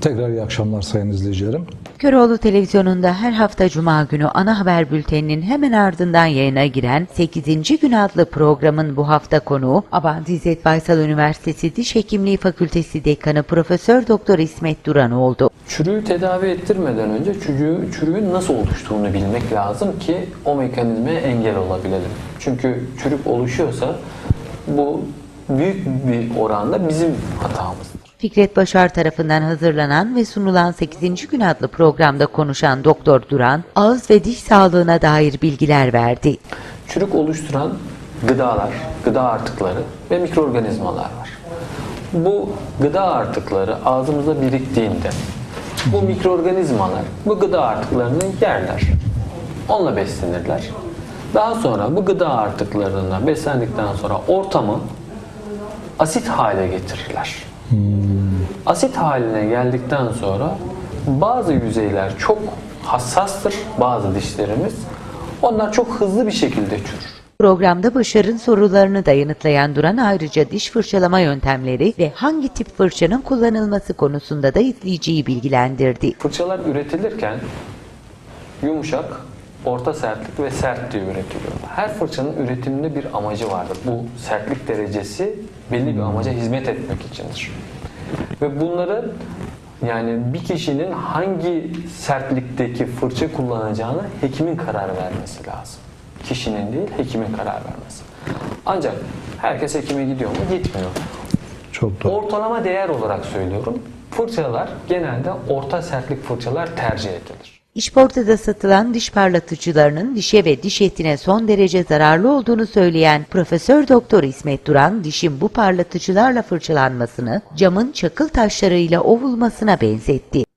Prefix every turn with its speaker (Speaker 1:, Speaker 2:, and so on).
Speaker 1: Tekrar iyi akşamlar sayın izleyicilerim.
Speaker 2: Köroğlu Televizyonu'nda her hafta Cuma günü ana haber bülteninin hemen ardından yayına giren 8. gün adlı programın bu hafta konuğu Abant İzzet Baysal Üniversitesi Diş Hekimliği Fakültesi Dekanı Profesör Doktor İsmet Duran oldu.
Speaker 3: Çürüğü tedavi ettirmeden önce çürüğü, çürüğün nasıl oluştuğunu bilmek lazım ki o mekanizmaya engel olabilelim. Çünkü çürük oluşuyorsa bu büyük bir oranda bizim hatamızdır.
Speaker 2: Fikret Başar tarafından hazırlanan ve sunulan 8. gün adlı programda konuşan Doktor Duran, ağız ve diş sağlığına dair bilgiler verdi.
Speaker 3: Çürük oluşturan gıdalar, gıda artıkları ve mikroorganizmalar var. Bu gıda artıkları ağzımızda biriktiğinde bu mikroorganizmalar bu gıda artıklarını yerler. Onunla beslenirler. Daha sonra bu gıda artıklarından beslendikten sonra ortamı asit hale getirirler. Asit haline geldikten sonra bazı yüzeyler çok hassastır, bazı dişlerimiz. Onlar çok hızlı bir şekilde çürür.
Speaker 2: Programda Başar'ın sorularını da yanıtlayan Duran ayrıca diş fırçalama yöntemleri ve hangi tip fırçanın kullanılması konusunda da izleyiciyi bilgilendirdi.
Speaker 3: Fırçalar üretilirken yumuşak, orta sertlik ve sert diye üretiliyor. Her fırçanın üretiminde bir amacı vardır. Bu sertlik derecesi belli bir amaca hizmet etmek içindir. Ve bunları yani bir kişinin hangi sertlikteki fırça kullanacağını hekimin karar vermesi lazım. Kişinin değil, hekimin karar vermesi. Ancak herkes hekime gidiyor mu? Gitmiyor.
Speaker 1: Çok doğru.
Speaker 3: Ortalama değer olarak söylüyorum. Fırçalar genelde orta sertlik fırçalar tercih edilir.
Speaker 2: İşportada satılan diş parlatıcılarının dişe ve diş etine son derece zararlı olduğunu söyleyen Profesör Doktor İsmet Duran, dişin bu parlatıcılarla fırçalanmasını camın çakıl taşlarıyla ovulmasına benzetti.